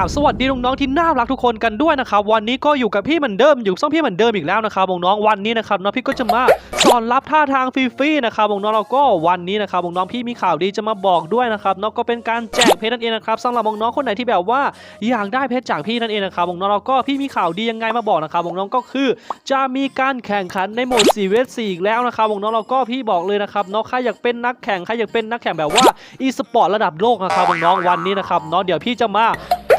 ราบสวัสดีน้องๆที่น่ารักทุกคนกันด้วยนะครับวันนี้ก็อยู่กับพี่เหมือนเดิมอยู่ซ่องพี่เหมือนเดิมอีกแล้วนะครับน้องๆวันนี้นะครับน้องพี่ก็จะมาสอนรับท่าทางฟรีๆนะครับน้องๆเราก็วันนี้นะครับน้องๆพี่มีข่าวดีจะมาบอกด้วยนะครับน้องก็เป็นการแจกเพชรนั่นเองนะครับสำหรับน้องๆคนไหนที่แบบว่าอยากได้เพชรจากพี่นั่นเองนะครับน้องๆเราก็พี่มีข่าวดียังไงมาบอกนะครับน้องๆก็คือ จะมีการแข่งขันในโหมด4 v 4อีกแล้วนะครับน้องๆเราก็พี่บอกเลยนะครับเนาะใครอยากเป็นนักแข่งใครอยากเป็นนักแข่งแบบว่าอีสปอร์ตระดับโลกนะครับน้องๆวันนี้นะครับเนาะเดี๋ยวพี่จะมา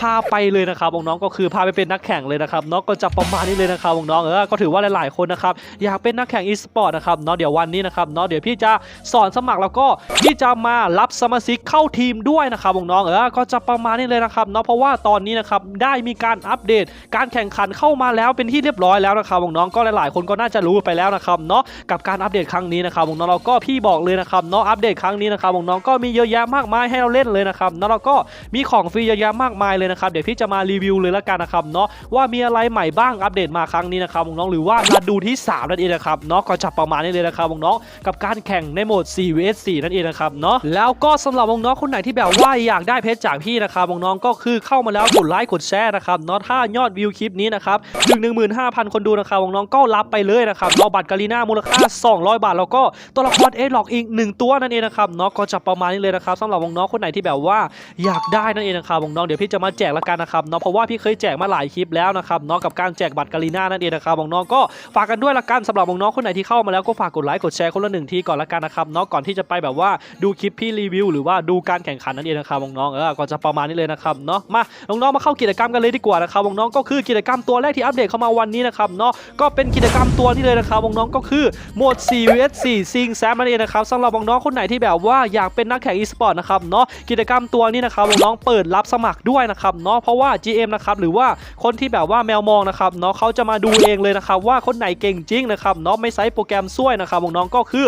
พาไปเลยนะครับน้องๆก็คือพาไปเป็นนักแข่งเลยนะครับเนาะก็จะประมาณนี้เลยนะครับน้องๆเออก็ถือว่าหลายๆคนนะครับอยากเป็นนักแข่งอีสปอร์ตนะครับเนาะเดี๋ยววันนี้นะครับเนาะเดี๋ยวพี่จะสอนสมัครแล้วก็พี่จะมารับสมาชิกเข้าทีมด้วยนะครับน้องๆเออก็จะประมาณนี้เลยนะครับเนาะเพราะว่าตอนนี้นะครับได้มีการอัปเดต การแข่งขันเข้ามาแล้วเป็นที่เรียบร้อยแล้วนะครับน้องๆก็หลายๆ คนก็น่าจะรู้ไปแล้วนะครับเนาะกับการอัปเดตครั้งนี้นะครับน้องๆเราก็พี่บอกเลยนะครับเนาะอัปเดตครั้งนี้นะครับน้องก็มีเยอะแยะมากมายให้เราเล่นเลยนะครับเนาะเราก็มีของฟรีเยอะแยะมากมายเลยนะครับเดี๋ยวพี่จะมารีวิวเลยละกันนะครับเนาะว่ามีอะไรใหม่บ้างอัปเดตมาครั้งนี้นะครับน้องหรือว่ามาดูที่ 3 นั่นเองนะครับเนาะก็จะประมาณนี้เลยนะครับน้องกับการแข่งในโหมด 4 vs 4 นั่นเองนะครับเนาะแล้วก็สำหรับน้องคนไหนที่แบบว่าอยากได้เพชรจากพี่นะครับน้องก็คือเข้ามาแล้วกดไลค์กดแชร์นะครับเนาะถ้ายอดวิวคลิปนี้นะครับถึง15,000คนดูนะครับน้องก็รับไปเลยนะครับเนาะบัตรกาลีน่ามูลค่า 200 บาท แล้วก็ตัวละครเอล็อกอีก 1 ตัวนั่นเองนะครับเนาะก็จะประมาณนี้เลยนะครับสำหรับน้องคนไหนที่แบบว่าอยากได้นั่นเองนะครับน้องเดี๋ยวพี่จะมาแจกละกันนะครับเนาะเพราะว่าพี่เคยแจกมาหลายคลิปแล้วนะครับเนาะกับการแจกบัตรกาลีน่านั่นเองนะครับน้องก็ฝากกันด้วยละกันสำหรับน้องคนไหนที่เข้ามาแล้วก็ฝากกดไลค์กดแชร์คนละหนึ่งทีก่อนละกันนะครับเนาะก่อนที่จะไปแบบว่าดูคลิปพี่รีวิว หรือว่าดูการแข่งขันนั่นเองนะครับน้องเออก็จะประมาณนี้เลยนะครับเนาะมาน้องๆมาเข้ากิจกรรมกันเลยดีกว่านะครับน้องก็คือกิจกรรมตัวแรกที่อัปเดตเข้ามาวันนี้นะครับเนาะก็เป็นกิจกรรมตัวนี้เลยนะครับน้องก็คือโหมด 4 vs 4ซิงแซมนั่นเองนะครับสำหรับน้องคนไหนที่แบบว่าอยากเป็นนักแข่ง e-sport นะครับเนาะกิจกรรมตัวนี้นะครับน้องเปิดรับสมัครด้วยนะครับครับเนาะเพราะว่า GM นะครับหรือว่าคนที่แบบว่าแมวมองนะครับเนาะเขาจะมาดูเองเลยนะครับว่าคนไหนเก่งจริงนะครับเนาะไม่ใช้โปรแกรมช่วยนะครับน้องก็คือ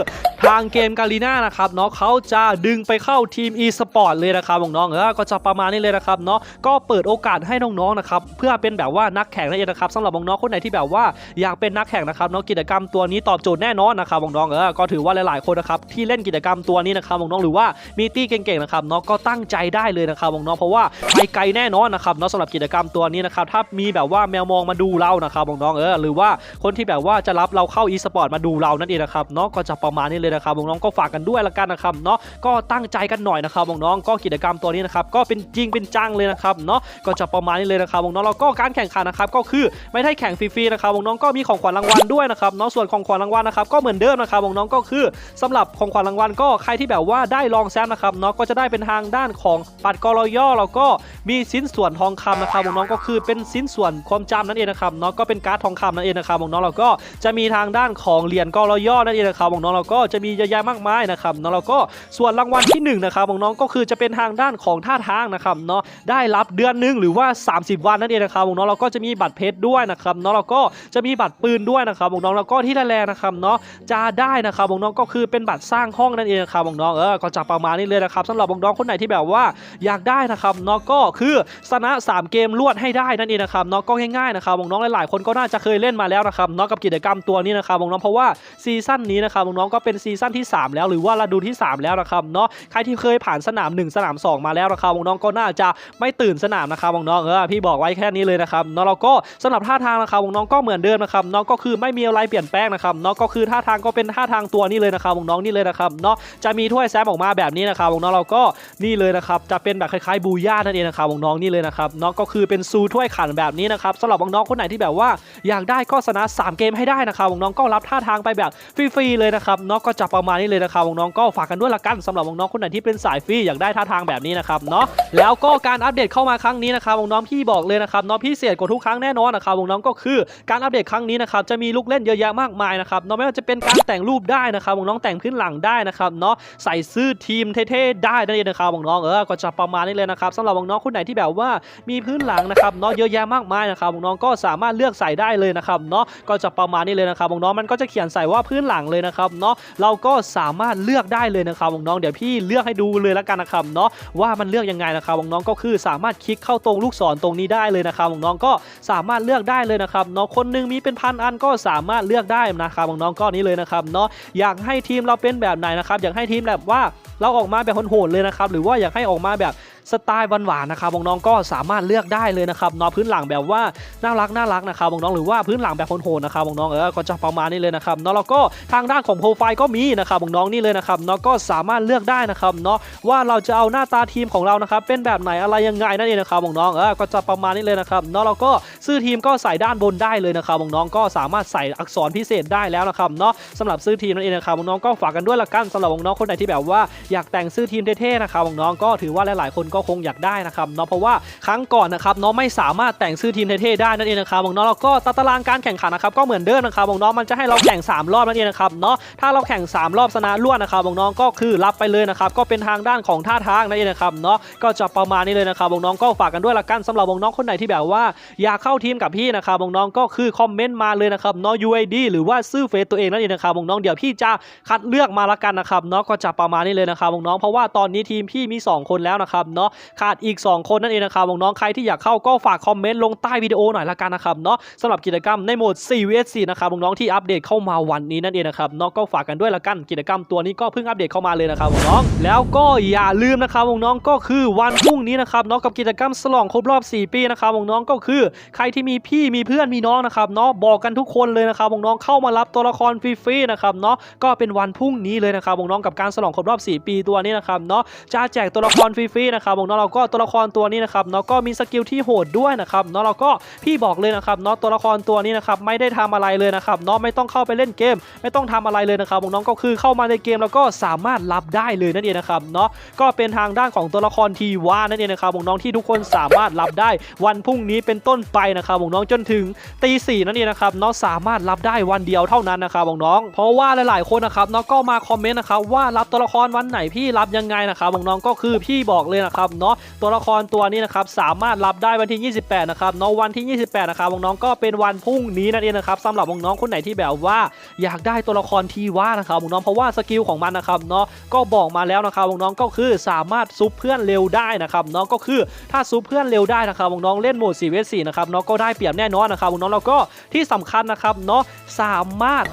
ทางเกมกาลีน่านะครับเนาะเขาจะดึงไปเข้าทีม e-sport เลยนะครับน้องๆเออก็จะประมาณนี้เลยนะครับเนาะก็เปิดโอกาสให้น้องๆนะครับเพื่อเป็นแบบว่านักแข่งนั่นเองนะครับสำหรับน้องๆคนไหนที่แบบว่าอยากเป็นนักแข่งนะครับเนาะกิจกรรมตัวนี้ตอบโจทย์แน่นอนนะครับน้องๆเออก็ถือว่าหลายๆคนนะครับที่เล่นกิจกรรมตัวนี้นะครับน้องๆหรือว่ามีตี้เก่งๆนะครับเนาะก็ตั้งใจได้เลยนะครับน้องๆเพราะว่าไปไกลแน่นอนนะครับเนาะสำหรับกิจกรรมตัวนี้นะครับถ้ามีแบบว่าแมวมองมาดูเรานะครับน้องๆเออหรือว่าคนที่แบบว่าจะรับเราเข้า e-sport มาดูเรานั่นเองนะครับเนาะก็จะประมาณนี้เลยนะครับน้องๆก็ฝากกันด้วยละกันนะครับเนาะก็ตั้งใจกันหน่อยนะครับน้องๆก็กิจกรรมตัวนี้นะครับก็เป็นจริงเป็นจังเลยนะครับเนาะก็จะประมาณนี้เลยนะครับน้องๆแล้วก็การแข่งขันนะครับก็คือไม่ได้แข่งฟรีๆนะครับน้องๆก็มีของขวัญรางวัลด้วยนะครับเนาะส่วนของขวัญรางวัลนะครับก็เหมือนเดิมนะครับน้องๆก็คือสำหรับของขวัญรางวัลก็ใครที่แบบว่าได้ลองแซมนะครับเนาะก็จะได้เป็นทางด้านของบัตรกรย่อแล้วก็มีชิ้นส่วนทองคำนะครับน้องๆก็คือเป็นชิ้นส่วนความจำนั่นเองนะครับเนาะก็เป็นการ์ดทองคำนั่นเองนะครับน้องๆเราก็จะมีทางด้านของเหรียญกรย่อนั่นเองนะครับน้องๆเราก็จะมีเยอะแยะมากมายนะครับเน้องเราก็ส่วนรางวัลที่หนึ่งนะครับน้องก็คือจะเป็นทางด้านของท่าทางนะครับเนาะได้รับเดือนหนึงหรือว่า 30 วันนั่นเองนะครับน้องเราก็จะมีบัตรเพชรด้วยนะครับเน้องเราก็จะมีบัตรปืนด้วยนะครับน้องแล้วก็ที่แรงๆนะครับเนาะจะได้นะครับน้องก็คือเป็นบัตรสร้างห้องนั่นเองนะครับน้องเออก็จะประมาณนี้เลยนะครับสำหรับน้องคนไหนที่แบบว่าอยากได้นะครับเนาะก็คือชนะ 3 เกมรวดให้ได้นั่นเองนะครับเนาะก็ง่ายๆนะครับน้องหลายๆคนก็น่าจะเคยเล่นมาแล้วนะครับเนาะกับกิจกรรมตัวนี้นะครับน้องเพราะว่าซีซั่นนี้นะครับน้องก็เป็นซีซั่นที่ 3 แล้วหรือว่าฤดูที่ 3 แล้วนะครับเนาะใครที่เคยผ่านสนาม 1 สนาม 2 มาแล้วนะครับน้องก็น่าจะไม่ตื่นสนามนะครับน้องเออพี่บอกไว้แค่นี้เลยนะครับเนาะเราก็สำหรับท่าทางนะครับน้องก็เหมือนเดิมนะครับเนาะก็คือไม่มีอะไรเปลี่ยนแปลงนะครับเนาะก็คือท่าทางก็เป็นท่าทางตัวนี้เลยนะครับน้องนี่เลยนะครับเนาะจะมีถ้วยแซมออกมาแบบนี้นะครับน้องเราก็นี่เลยนะครับจะเป็นแบบคล้ายๆบูย่านั่นเองนะครับน้องนี่เลยนะครับเนาะก็คือเป็นซูถ้วยขันแบบนี้นะครับสำหรับน้องคนไหนที่แบบว่าอยากได้ก็ชนะ3เกมให้ได้นะครับน้องก็รับท่าทางไปแบบฟรีๆเลยนะครับเนาะก็จะประมาณนี้เลยนะครับน้องๆก็ฝากกันด้วยละกันสำหรับน้องๆคนไหนที่เป็นสายฟรีอยากได้ท่าทางแบบนี้นะครับเนาะแล้วก็การอัปเดตเข้ามาครั้งนี้นะครับน้องๆพี่บอกเลยนะครับเนาะพิเศษกว่าทุกครั้งแน่นอนนะครับน้องๆก็คือการอัปเดตครั้งนี้นะครับจะมีลูกเล่นเยอะแยะมากมายนะครับเนาะไม่ว่าจะเป็นการแต่งรูปได้นะครับน้องแต่งพื้นหลังได้นะครับเนาะใส่ซื้อทีมเท่ๆได้นั่นเองนะครับน้องเออก็จะประมาณนี้เลยนะครับสำหรับน้องๆคนไหนที่แบบว่ามีพื้นหลังนะครับเนาะเยอะแยะมากมายนะครับน้องก็สามารถเลือกใส่ได้เลยนะครับเนาะก็จะประมาณนี้เลยนะครับน้องมันก็จะเขียนใส่ว่าพื้นหลังเลยนะครับเนาะเราก็สามารถเลือกได้เลยนะครับน้องๆเดี๋ยวพี่เลือกให้ดูเลยละกันนะครับเนาะว่ามันเลือกยังไงนะครับน้องๆก็คือสามารถคลิกเข้าตรงลูกศรตรงนี้ได้เลยนะครับน้องๆก็สามารถเลือกได้เลยนะครับเนาะคนหนึงมีเป็นพันอันก็สามารถเลือกได้นะครับน้องๆก็นี้เลยนะครับเนาะอยากให้ทีมเราเป็นแบบไหนนะครับอยากให้ทีมแบบว่า เราออกมาแบบโหดๆเลยนะครับหรือว่าอยากให้ออกมาแบบสไตล์หวานๆนะครับน้องๆก็สามารถเลือกได้เลยนะครับนาะพื้นหลังแบบว่าน่ารักน่ารักนะครับน้องๆหรือว่าพื้นหลังแบบโหดๆนะครับน้องๆเออก็จะประมาณนี้เลยนะครับเนาะแล้วก็ทางด้านของโปรไฟล์ก็มีนะครับน้องๆนี่เลยนะครับเนาะก็สามารถเลือกได้นะครับเนาะว่าเราจะเอาหน้าตาทีมของเรานะครับเป็นแบบไหนอะไรยังไงนั่นเองนะครับน้องๆเออก็จะประมาณนี้เลยนะครับเนาะแล้วก็ชื่อทีมก็ใส่ด้านบนได้เลยนะครับน้องๆก็สามารถใส่อักษรพิเศษได้แล้วนะครับเนาะสำหรับชื่อทีมนั่นเองนะครับน้องๆก็ฝากกันด้วยละกันสำหรับน้องๆคนไหนที่แบบว่าอยากแต่งชื่อทีมเท่ๆนะครับน้องก็ถือว่าหลายๆคนก็คงอยากได้นะครับเนาะเพราะว่าครั้งก่อนนะครับน้องไม่สามารถแต่งชื่อทีมเท่ๆได้นั่นเองนะครับน้องแล้วก็ตารางการแข่งขันนะครับก็เหมือนเดิมนะครับน้องมันจะให้เราแข่ง 3 รอบนั่นเองนะครับเนาะถ้าเราแข่ง 3 รอบชนะรวดนะครับน้องก็คือรับไปเลยนะครับก็เป็นทางด้านของท่าทางนั่นเองนะครับเนาะก็จะประมาณนี้เลยนะครับน้องก็ฝากกันด้วยละกันสำหรับน้องคนไหนที่แบบว่า อยากเข้าทีมกับพี่นะครับน้องก็คือคอมเมนต์มาเลยนะครับเนาะ UID หรือว่าชื่อเฟซตัวเองนั่นเองนะครับน้องเดี๋ยวพี่จะคัดเลือกมาละกันนะครับเนาะก็จะประมาณนี้เลยนะครับน้องเพราะว่าตอนนี้ทีมพี่มี 2 คนแล้วนะครับเนาะขาดอีก 2 คนนั่นเองนะครับน้องใครที่อยากเข้าก็ฝากคอมเมนต์ลงใต้วิดีโอหน่อยละกันนะครับเนาะสำหรับกิจกรรมในโหมด 4 vs 4 นะครับน้องที่อัปเดตเข้ามาวันนี้นั่นเองนะครับเนาะก็ฝากกันด้วยละกันกิจกรรมตัวนี้ก็เพิ่งอัปเดตเข้ามาเลยนะครับน้องแล้วก็อย่าลืมนะครับน้องก็คือวันพรุ่งนี้นะครับเนาะกับกิจกรรมฉลองครบรอบ 4 ปีนะครับน้องก็คือใครที่มีพี่มีเพื่อนมีน้องนะครับเนาะบอกกันทุกคนเลยนะครับน้องเข้ามารับตัวละครฟรีๆนะครับเนาะก็เป็นวันพรุ่งนี้เลยนะครับน้องกับการฉลองครบรอบ 4ปี ตัวนี้นะครับเนาะจะแจกตัวละครฟรีๆนะครับน้องเราก็ตัวละครตัวนี้นะครับเนาะก็มีสกิลที่โหดด้วยนะครับเนาะเราก็พี่บอกเลยนะครับเนาะตัวละครตัวนี้นะครับไม่ได้ทำอะไรเลยนะครับเนาะไม่ต้องเข้าไปเล่นเกม ไม่ต้องทำอะไรเลยนะครับน้องก็คือเข้ามาในเกมแล้วก็สามารถรับได้เลยนั่นเองนะครับเนาะก็เป็นทางด้านของตัวละครทีว่านั่นเองนะครับน้องที่ทุกคนสามารถรับได้วันพรุ่งนี้เป็นต้นไปนะครับน้องจนถึงตีสี่นั่นเองนะครับเนาะสามารถรับได้วันเดียวเท่านั้นนะครับน้อง เพราะว่าหลายๆคนนะครับเนาะก็มาคอมเมนต์นะครับว่ารับตัวละครวันไหนพี่รับยังไงนะครับน้องๆก็คือพี่บอกเลยนะครับเนาะตัวละครตัวนี้นะครับสามารถรับได้วันที่ 28 นะครับเนาะวันที่ 28 นะครับน้องๆก็เป็นวันพรุ่งนี้นั่นเองนะครับสำหรับน้องๆคนไหนที่แบบว่า อยากได้ตัวละครทีว่านะครับน้องเพราะว่าสกิลของมันนะครับเนาะก็บอกมาแล้วนะครับน้องก็คือสามารถซุปเพื่อนเร็วได้นะครับเนาะก็คือถ้าซุปเพื่อนเร็วได้นะครับน้องเล่นโหมด4 v 4นะครับเนาะก็ได้เปรียบแน่นอนนะครับน้องแล้วก็ที่สำคัญนะครับเนาะสามารถ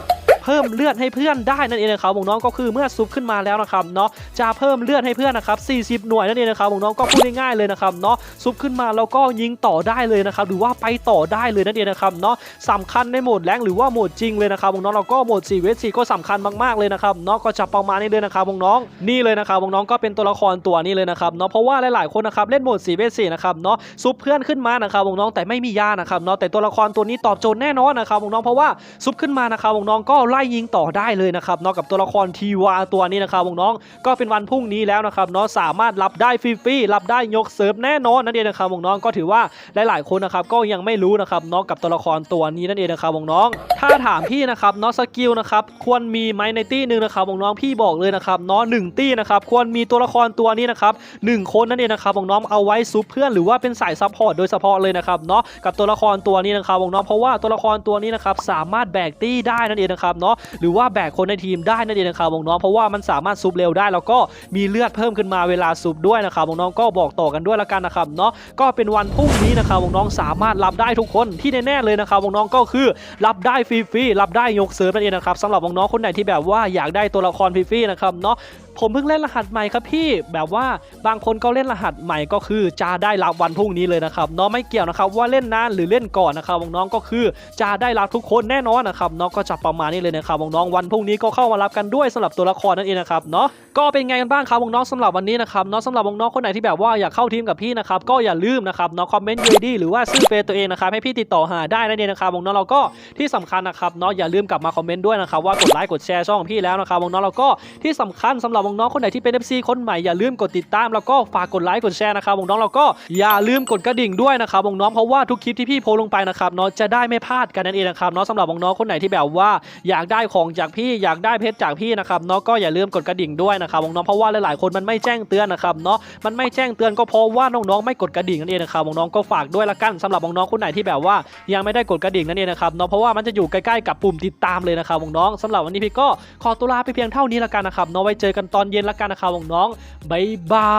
พิ่มเลือดให้เพื่อนได้นั่นเองนะครับน้องก็คือเมื่อซุปขึ้นมาแล้วนะครับเนาะจะเพิ่มเลือดให้เพื่อนนะครับ40 หน่วยนั่นเองนะครับน้องก็พูดง่ายๆเลยนะครับเนาะซุปขึ้นมาแล้วก็ยิงต่อได้เลยนะครับหรือว่าไปต่อได้เลยนั่นเองนะครับเนาะสำคัญในโหมดแรงหรือว่าโหมดจริงเลยนะครับน้องเราก็โหมด4เวส4ก็สำคัญมากๆเลยนะครับเนาะก็จะประมาณนี้เลยนะครับน้องนี่เลยนะครับน้องก็เป็นตัวละครตัวนี้เลยนะครับเนาะเพราะว่าหลายๆคนนะครับเล่นโหมด4เวส4นะครับเนาะซุปเพื่อนขึ้นมานะครับน้องแต่ไม่มียานะครับเนาะแต่ตัวละครตัวนี้ตอบโจทย์แน่นอนนะครับน้องเพราะว่าซุปขึ้นมานะครับน้องก็ไล่ยิงต่อได้เลยนะครับเนาะกับตัวละครทีวาตัวนี้นะครับน้องก็เป็นวันพรุ่งนี้แล้วนะครับเนาะสามารถรับได้ฟรีๆรับได้ยกเซิร์ฟแน่นอนนั่นเองนะครับน้องก็ถือว่าหลายๆคนนะครับก็ยังไม่รู้นะครับเนาะกับตัวละครตัวนี้นั่นเองนะครับน้องถ้าถามพี่นะครับเนาะสกิลนะครับควรมีไหมในตี้หนึ่งนะครับน้องพี่บอกเลยนะครับเนาะหนึ่งตี้นะครับควรมีตัวละครตัวนี้นะครับหนึ่งคนนั่นเองนะครับน้องเอาไว้ซุปเพื่อนหรือว่าเป็นสายซัพพอร์ตโดยเฉพาะเลยนะครับเนาะกับตัวละครตัวนี้นะครับน้องเพราะว่าตัวละครตัวนี้นะครับสามารถแบกตี้ได้นั่นเองนะครับเนาะหรือว่าแบกคนในทีมได้นั่นเองนะครับน้องเพราะว่ามันสามารถซุปเร็วได้แล้วก็มีเลือดเพิ่มขึ้นมาเวลาซุปด้วยนะครับน้องก็บอกต่อกันด้วยละกันนะครับเนาะก็เป็นวันพรุ่งนี้นะครับน้องสามารถรับได้ทุกคนที่แน่ๆเลยนะครับน้องก็คือรับได้ฟรีๆรับได้ยกเซิร์ฟนั่นเองนะครับสำหรับน้องคนไหนที่แบบว่าอยากได้ตัวละครฟรีๆนะครับเนาะ ผมเพิ่งเล่นรหัสใหม่ครับพี่ แบบว่าบางคนก็เล่นรหัสใหม่ก็คือจะได้รับวันพรุ่งนี้เลยนะครับเนาะไม่เกี่ยวนะครับว่าเล่นนานหรือเล่นก่อนนะครับน้องก็คือจะได้รับทุกคนแน่นอนนะครับเนาะก็จะประมาณนี้เลยนะครับน้องวันพรุ่งนี้ก็เข้ามารับกันด้วยสำหรับตัวละครนั่นเองนะครับเนาะก็เป็นไงกันบ้างครับน้องๆสำหรับวันนี้นะครับเนาะสำหรับน้องคนไหนที่แบบว่าอยากเข้าทีมกับพี่นะครับก็อย่าลืมนะครับเนาะคอมเมนต์ยูดีหรือว่าซื้อเฟซตัวเองนะครับให้พี่ติดต่อหาได้นั่นเองนะครับน้องๆเราก็ที่สำคัญนะครับเนาะอย่าลืมกลับมาคอมเมนต์ด้วยนะครับว่ากดไลค์กดแชร์ช่องพี่แล้วนะครับน้องเราก็ที่สำคัญสำหรับน้องๆคนไหนที่เป็น FC คนใหม่อย่าลืมกดติดตามแล้วก็ฝากกดไลค์กดแชร์นะครับน้องๆเราก็อย่าลืมกดกระดิ่งด้วยนะครับน้องๆเพราะว่าทุกคลิปที่พี่โพลงไปนะครับเนาะจะได้ไม่พลาดกันนั่นเองนะครับเนาะสำหรับน้องๆคนไหนที่แบบว่า อยากได้ของจากพี่อยากได้เพชรจากพี่นะครับเนาะก็อย่าลืมกดกระดิ่งด้วยนะครับน้องๆเพราะว่าหลายๆคนมันไม่แจ้งเตือนนะครับเนาะมันไม่แจ้งเตือนก็เพราะว่าน้องๆไม่กดกระดิ่งนั่นเองนะครับน้องๆก็ฝากด้วยละกันสำหรับน้องๆคนไหนที่แบบว่า ยังไม่ได้กดกระดิ่งนั่นเองนะครับเนาะเพราะว่ามันจะอยู่ใกล้ๆกับปุ่มติดตามเลยนะครับน้องๆสำหรับวันนี้พี่ก็ขอตัวลาไปเพียงเท่านี้ละกันนะครับเนาะไว้เจอกันตอนเย็นละกันนะครับน้องๆบายบา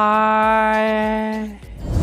ย